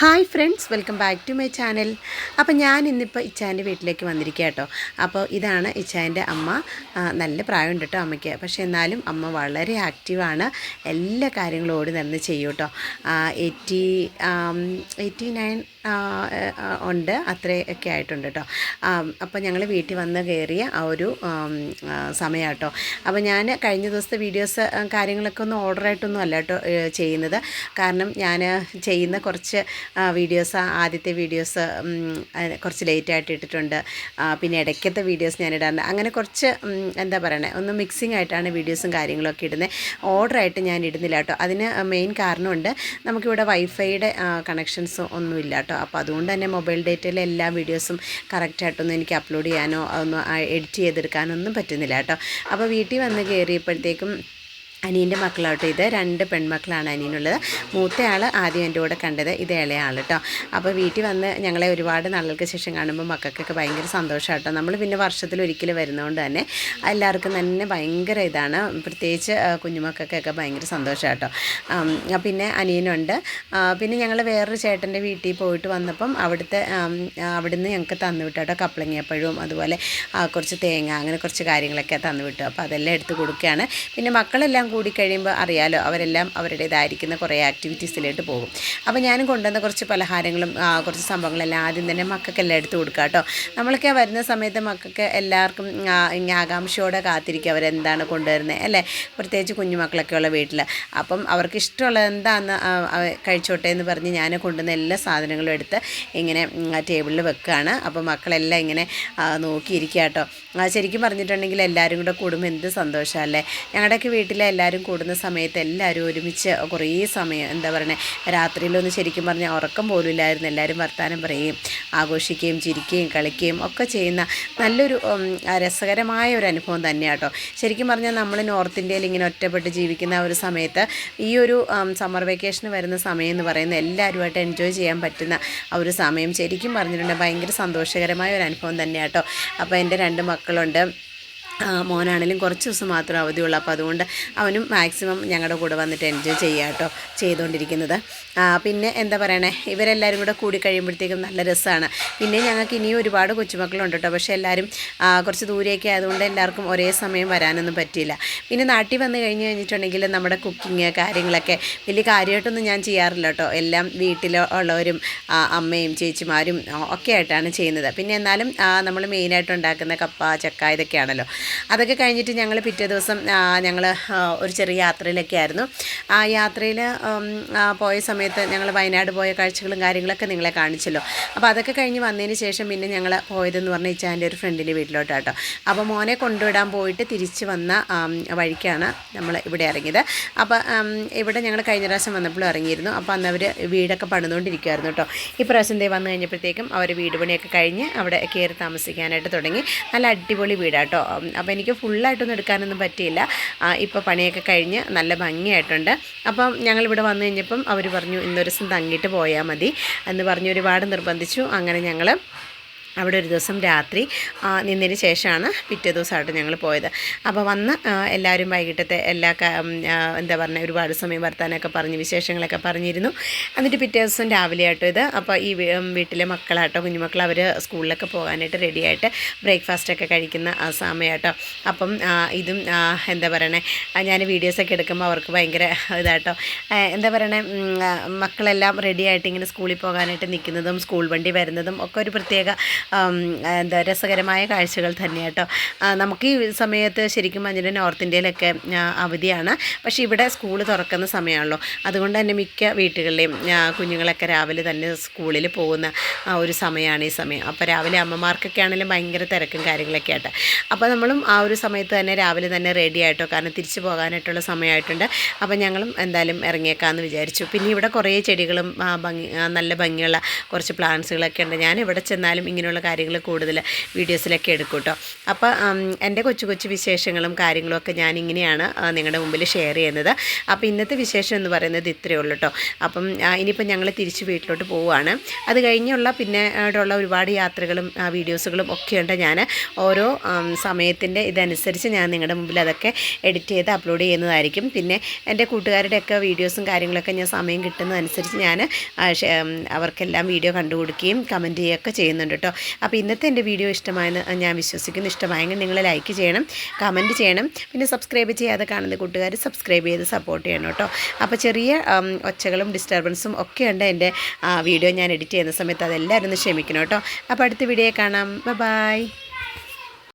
Hi friends welcome back to my channel. അപ്പോൾ ഞാൻ ഇന്നിപ്പോൾ ഇച്ചാന്റെ വീട്ടിലേക്ക് വന്നിരിക്കുക കേട്ടോ. അപ്പോൾ ഇതാണ് ഇച്ചാന്റെ അമ്മ. നല്ല പ്രായമുണ്ട് കേട്ടോ അമ്മയ്ക്ക്. പക്ഷേ എന്നാലും അമ്മ വളരെ ആക്റ്റീവാണ്. എല്ലാ കാര്യങ്ങളും ഓടി നടന്ന് ചെയ്യും കേട്ടോ. എയ്റ്റി എയ്റ്റി നയൻ ഉണ്ട്. അത്രയൊക്കെ ആയിട്ടുണ്ട് കേട്ടോ. അപ്പോൾ ഞങ്ങൾ വീട്ടിൽ വന്ന് കയറിയ ആ ഒരു സമയം കേട്ടോ അപ്പോൾ ഞാൻ കഴിഞ്ഞ ദിവസത്തെ വീഡിയോസ് കാര്യങ്ങളൊക്കെ ഒന്നും ഓർഡറായിട്ടൊന്നും അല്ല കേട്ടോ ചെയ്യുന്നത്. കാരണം ഞാൻ ചെയ്യുന്ന കുറച്ച് വീഡിയോസ് ആദ്യത്തെ വീഡിയോസ് കുറച്ച് ലേറ്റ് ആയിട്ട് ഇട്ടിട്ടുണ്ട്. പിന്നെ ഇടയ്ക്കത്തെ വീഡിയോസ് ഞാൻ ഇടാറുണ്ട്. അങ്ങനെ കുറച്ച് എന്താ പറയണേ ഒന്ന് മിക്സിംഗ് ആയിട്ടാണ് വീഡിയോസും കാര്യങ്ങളൊക്കെ ഇടുന്നത്. ഓർഡറായിട്ട് ഞാൻ ഇടുന്നില്ല കേട്ടോ. അതിന് മെയിൻ കാരണമുണ്ട്. നമുക്കിവിടെ വൈഫൈയുടെ കണക്ഷൻസ് ഒന്നുമില്ല കേട്ടോ. അപ്പോൾ അതുകൊണ്ട് തന്നെ മൊബൈൽ ഡേറ്റയിലെ എല്ലാ വീഡിയോസും കറക്റ്റായിട്ടൊന്നും എനിക്ക് അപ്ലോഡ് ചെയ്യാനോ ഒന്ന് എഡിറ്റ് ചെയ്തെടുക്കാനോ ഒന്നും പറ്റുന്നില്ല കേട്ടോ. അപ്പോൾ വീട്ടിൽ വന്ന് കയറിയപ്പോഴത്തേക്കും അനിയന്റെ മക്കളാട്ടോ ഇത്. രണ്ട് പെൺമക്കളാണ് അനിയനുള്ളത്. മൂത്തയാൾ ആദ്യം എന്റെ കൂടെ കണ്ടത് ഇത് ഇളയാൾ കേട്ടോ അപ്പോൾ വീട്ടിൽ വന്ന് ഞങ്ങളെ ഒരുപാട് നാളുകൾക്ക് ശേഷം കാണുമ്പോൾ മക്കൾക്കൊക്കെ ഭയങ്കര സന്തോഷം കേട്ടോ നമ്മൾ പിന്നെ വർഷത്തിൽ ഒരിക്കൽ വരുന്നതുകൊണ്ട് തന്നെ എല്ലാവർക്കും തന്നെ ഭയങ്കര ഇതാണ്. പ്രത്യേകിച്ച് കുഞ്ഞുമക്കൾക്കൊക്കെ ഭയങ്കര സന്തോഷം കേട്ടോ പിന്നെ അനിയനുണ്ട്. പിന്നെ ഞങ്ങൾ വേറൊരു ചേട്ടന്റെ വീട്ടിൽ പോയിട്ട് വന്നപ്പം അവിടുത്തെ അവിടുന്ന് ഞങ്ങൾക്ക് തന്നു വിട്ടു കേട്ടോ കപ്പളങ്ങിയപ്പഴവും അതുപോലെ കുറച്ച് തേങ്ങ അങ്ങനെ കുറച്ച് കാര്യങ്ങളൊക്കെ തന്നു വിട്ടു. അപ്പോൾ അതെല്ലാം എടുത്ത് കൊടുക്കുകയാണ്. പിന്നെ മക്കളെല്ലാം കൂടി കഴിയുമ്പോൾ അറിയാലോ അവരെല്ലാം അവരുടേതായിരിക്കുന്ന കുറേ ആക്ടിവിറ്റീസിലോട്ട് പോകും. അപ്പോൾ ഞാനും കൊണ്ടുവന്ന കുറച്ച് പലഹാരങ്ങളും കുറച്ച് സംഭവങ്ങളെല്ലാം ആദ്യം തന്നെ മക്കൾക്കെല്ലാം എടുത്ത് കൊടുക്കുക കേട്ടോ നമ്മളൊക്കെ വരുന്ന സമയത്ത് മക്കൾക്ക് എല്ലാവർക്കും ഇങ്ങനെ ആകാംക്ഷയോടെ കാത്തിരിക്കുക അവരെന്താണ് കൊണ്ടുവരുന്നത് അല്ലേ? പ്രത്യേകിച്ച് കുഞ്ഞുമക്കളൊക്കെ ഉള്ള വീട്ടിൽ അപ്പം അവർക്ക് ഇഷ്ടമുള്ള എന്താണെന്ന് കഴിച്ചോട്ടെ എന്ന് പറഞ്ഞ് ഞാൻ കൊണ്ടുവന്ന എല്ലാ സാധനങ്ങളും എടുത്ത് ഇങ്ങനെ ടേബിളിൽ വെക്കുകയാണ് അപ്പോൾ മക്കളെല്ലാം ഇങ്ങനെ നോക്കിയിരിക്കുക കേട്ടോ ശരിക്കും പറഞ്ഞിട്ടുണ്ടെങ്കിൽ എല്ലാവരും കൂടെ കൂടുമ്പോൾ എന്ത് സന്തോഷമല്ലേ ഞങ്ങളുടെയൊക്കെ വീട്ടിലെ എല്ലാവരും കൂടുന്ന സമയത്ത് എല്ലാവരും ഒരുമിച്ച് കുറേ സമയം എന്താ പറയുക രാത്രിയിലൊന്ന് ശരിക്കും പറഞ്ഞാൽ ഉറക്കം പോലും ഇല്ലായിരുന്നു. എല്ലാവരും വർത്തമാനം പറയുകയും ആഘോഷിക്കുകയും ചിരിക്കുകയും കളിക്കുകയും ഒക്കെ ചെയ്യുന്ന നല്ലൊരു രസകരമായ ഒരു അനുഭവം തന്നെയാണ് കേട്ടോ ശരിക്കും പറഞ്ഞാൽ നമ്മൾ നോർത്ത് ഇന്ത്യയിൽ ഇങ്ങനെ ഒറ്റപ്പെട്ട് ജീവിക്കുന്ന ഒരു സമയത്ത് ഈ ഒരു സമ്മർ വെക്കേഷന് വരുന്ന സമയം എന്ന് പറയുന്നത് എല്ലാവരുമായിട്ട് എൻജോയ് ചെയ്യാൻ പറ്റുന്ന ആ ഒരു സമയം ശരിക്കും പറഞ്ഞിട്ടുണ്ടെങ്കിൽ ഭയങ്കര സന്തോഷകരമായ ഒരു അനുഭവം തന്നെയാണ് കേട്ടോ അപ്പോൾ എന്റെ രണ്ട് മക്കളുണ്ട്. മോനാണെങ്കിലും കുറച്ച് ദിവസം മാത്രം അവധിയുള്ളൂ. അപ്പോൾ അതുകൊണ്ട് അവനും മാക്സിമം ഞങ്ങളുടെ കൂടെ വന്നിട്ട് എൻജോയ് ചെയ്യുക കേട്ടോ ചെയ്തുകൊണ്ടിരിക്കുന്നത് പിന്നെ എന്താ പറയണേ? ഇവരെല്ലാവരും കൂടെ കൂടി കഴിയുമ്പോഴത്തേക്കും നല്ല രസമാണ് പിന്നെ ഞങ്ങൾക്ക് ഇനിയും ഒരുപാട് കൊച്ചുമക്കളുണ്ട് കേട്ടോ പക്ഷേ എല്ലാവരും കുറച്ച് ദൂരെയൊക്കെ ആയതുകൊണ്ട് എല്ലാവർക്കും ഒരേ സമയം വരാനൊന്നും പറ്റിയില്ല. പിന്നെ നാട്ടിൽ വന്ന് കഴിഞ്ഞ് കഴിഞ്ഞിട്ടുണ്ടെങ്കിൽ നമ്മുടെ കുക്കിങ് കാര്യങ്ങളൊക്കെ വലിയ കാര്യമായിട്ടൊന്നും ഞാൻ ചെയ്യാറില്ല കേട്ടോ എല്ലാം വീട്ടിലുള്ളവരും അമ്മയും ചേച്ചിമാരും ഒക്കെ ആയിട്ടാണ് ചെയ്യുന്നത്. പിന്നെ എന്നാലും നമ്മൾ മെയിനായിട്ട് ഉണ്ടാക്കുന്ന കപ്പ ചക്ക ഇതൊക്കെയാണല്ലോ. അതൊക്കെ കഴിഞ്ഞിട്ട് ഞങ്ങൾ പിറ്റേ ദിവസം ഞങ്ങൾ ഒരു ചെറിയ യാത്രയിലൊക്കെ ആയിരുന്നു. ആ യാത്രയിൽ പോയ സമയത്ത് ഞങ്ങൾ വയനാട് പോയ കാഴ്ചകളും കാര്യങ്ങളൊക്കെ നിങ്ങളെ കാണിച്ചല്ലോ. അപ്പോൾ അതൊക്കെ കഴിഞ്ഞ് വന്നതിന് ശേഷം പിന്നെ ഞങ്ങൾ പോയതെന്ന് പറഞ്ഞാൽ ഇച്ചാന്റെ ഒരു ഫ്രണ്ടിന്റെ വീട്ടിലോട്ട് കേട്ടോ അപ്പോൾ മോനെ കൊണ്ടുവിടാൻ പോയിട്ട് തിരിച്ച് വന്ന വഴിക്കാണ് നമ്മൾ ഇവിടെ ഇറങ്ങിയത്. അപ്പോൾ ഇവിടെ ഞങ്ങൾ കഴിഞ്ഞ പ്രാവശ്യം വന്നപ്പോഴും ഇറങ്ങിയിരുന്നു. അപ്പോൾ അന്ന് അവർ വീടൊക്കെ പണിതുകൊണ്ടിരിക്കുമായിരുന്നു കേട്ടോ ഈ പ്രാവശ്യം ദേ വന്നു കഴിഞ്ഞപ്പോഴത്തേക്കും അവർ വീട് പണിയൊക്കെ കഴിഞ്ഞ് അവിടെ കയറി താമസിക്കാനായിട്ട് തുടങ്ങി. നല്ല അടിപൊളി വീടാട്ടോ. അപ്പോൾ എനിക്ക് ഫുള്ളായിട്ടൊന്നും എടുക്കാനൊന്നും പറ്റിയില്ല. ഇപ്പോൾ പണിയൊക്കെ കഴിഞ്ഞ് നല്ല ഭംഗിയായിട്ടുണ്ട്. അപ്പം ഞങ്ങളിവിടെ വന്നു കഴിഞ്ഞപ്പം അവർ പറഞ്ഞു ഇന്നൊരു ദിവസം തങ്ങിയിട്ട് പോയാൽ മതി എന്ന് പറഞ്ഞ് ഒരുപാട് നിർബന്ധിച്ചു. അങ്ങനെ ഞങ്ങൾ അവിടെ ഒരു ദിവസം രാത്രി നിന്നതിന് ശേഷമാണ് പിറ്റേ ദിവസമായിട്ട് ഞങ്ങൾ പോയത്. അപ്പോൾ വന്ന് എല്ലാവരും വൈകിട്ടത്തെ എല്ലാ എന്താ പറയുക ഒരുപാട് സമയം വർത്താനൊക്കെ പറഞ്ഞ് വിശേഷങ്ങളൊക്കെ പറഞ്ഞിരുന്നു. എന്നിട്ട് പിറ്റേ ദിവസം രാവിലെ ആയിട്ടും ഇത്. അപ്പോൾ ഈ വീട്ടിലെ മക്കളാട്ടോ കുഞ്ഞുമക്കൾ അവർ സ്കൂളിലൊക്കെ പോകാനായിട്ട് റെഡിയായിട്ട് ബ്രേക്ക്ഫാസ്റ്റൊക്കെ കഴിക്കുന്ന ആ സമയമാട്ടോ. അപ്പം ഇതും എന്താ പറയണേ ഞാൻ വീഡിയോസൊക്കെ എടുക്കുമ്പോൾ അവർക്ക് ഭയങ്കര ഇതാട്ടോ. എന്താ പറയണേ മക്കളെല്ലാം റെഡിയായിട്ട് ഇങ്ങനെ സ്കൂളിൽ പോകാനായിട്ട് നിൽക്കുന്നതും സ്കൂൾ വണ്ടി വരുന്നതും ഒക്കെ ഒരു പ്രത്യേക എന്താ രസകരമായ കാഴ്ചകൾ തന്നെ കേട്ടോ. നമുക്ക് ഈ സമയത്ത് ശരിക്കും പറഞ്ഞിട്ട് നോർത്ത് ഇന്ത്യയിലൊക്കെ അവധിയാണ്. പക്ഷേ ഇവിടെ സ്കൂൾ തുറക്കുന്ന സമയമാണല്ലോ. അതുകൊണ്ട് തന്നെ മിക്ക വീട്ടുകളിലെയും കുഞ്ഞുങ്ങളൊക്കെ രാവിലെ തന്നെ സ്കൂളിൽ പോകുന്ന ഒരു സമയമാണ് ഈ സമയം. അപ്പോൾ രാവിലെ അമ്മമാർക്കൊക്കെ ആണെങ്കിലും ഭയങ്കര തിരക്കും കാര്യങ്ങളൊക്കെ ആയിട്ട്. അപ്പോൾ നമ്മളും ആ ഒരു സമയത്ത് തന്നെ രാവിലെ തന്നെ റെഡി ആയിട്ടോ കാരണം തിരിച്ചു പോകാനായിട്ടുള്ള സമയമായിട്ടുണ്ട്. അപ്പോൾ ഞങ്ങളും എന്തായാലും ഇറങ്ങിയേക്കാമെന്ന് വിചാരിച്ചു. പിന്നെ ഇവിടെ കുറേ ചെടികളും ഭംഗി നല്ല ഭംഗിയുള്ള കുറച്ച് പ്ലാന്റ്സുകളൊക്കെ ഉണ്ട്. ഞാൻ ഇവിടെ ചെന്നാലും ഇങ്ങനെയുള്ള അങ്ങനെയുള്ള കാര്യങ്ങൾ കൂടുതൽ വീഡിയോസിലൊക്കെ എടുക്കും കേട്ടോ അപ്പോൾ എന്റെ കൊച്ചു കൊച്ചു വിശേഷങ്ങളും കാര്യങ്ങളും ഒക്കെ ഞാൻ ഇങ്ങനെയാണ് നിങ്ങളുടെ മുമ്പിൽ ഷെയർ ചെയ്യുന്നത്. അപ്പോൾ ഇന്നത്തെ വിശേഷം എന്ന് പറയുന്നത് ഇത്രയേ ഉള്ളൂ കേട്ടോ അപ്പം ഇനിയിപ്പോൾ ഞങ്ങൾ തിരിച്ച് വീട്ടിലോട്ട് പോവുകയാണ് അത് കഴിഞ്ഞുള്ള പിന്നെ ഒരുപാട് യാത്രകളും വീഡിയോസുകളും ഒക്കെയുണ്ട് ഞാൻ. ഓരോ സമയത്തിന്റെ ഇതനുസരിച്ച് ഞാൻ നിങ്ങളുടെ മുമ്പിൽ അതൊക്കെ എഡിറ്റ് ചെയ്ത് അപ്ലോഡ് ചെയ്യുന്നതായിരിക്കും. പിന്നെ എന്റെ കൂട്ടുകാരുടെയൊക്കെ വീഡിയോസും കാര്യങ്ങളൊക്കെ ഞാൻ സമയം കിട്ടുന്നതനുസരിച്ച് ഞാൻ അവർക്കെല്ലാം വീഡിയോ കണ്ടുകൊടുക്കുകയും കമന്റ് ചെയ്യുകയൊക്കെ ചെയ്യുന്നുണ്ട് കേട്ടോ അപ്പോൾ ഇന്നത്തെ എന്റെ വീഡിയോ ഇഷ്ടമായെന്ന് ഞാൻ വിശ്വസിക്കുന്നു. ഇഷ്ടമായെങ്കിൽ നിങ്ങൾ ലൈക്ക് ചെയ്യണം കമന്റ് ചെയ്യണം പിന്നെ സബ്സ്ക്രൈബ് ചെയ്യാതെ കാണുന്ന കൂട്ടുകാർ സബ്സ്ക്രൈബ് ചെയ്ത് സപ്പോർട്ട് ചെയ്യണം കേട്ടോ. അപ്പോൾ ചെറിയ ഒച്ചകളും ഡിസ്റ്റർബൻസും ഒക്കെ ഉണ്ട് എന്റെ വീഡിയോ ഞാൻ എഡിറ്റ് ചെയ്യുന്ന സമയത്ത് അതെല്ലാവരും ഒന്ന് ക്ഷമിക്കണം കേട്ടോ. അപ്പോൾ അടുത്ത വീഡിയോ കാണാം. ബൈ.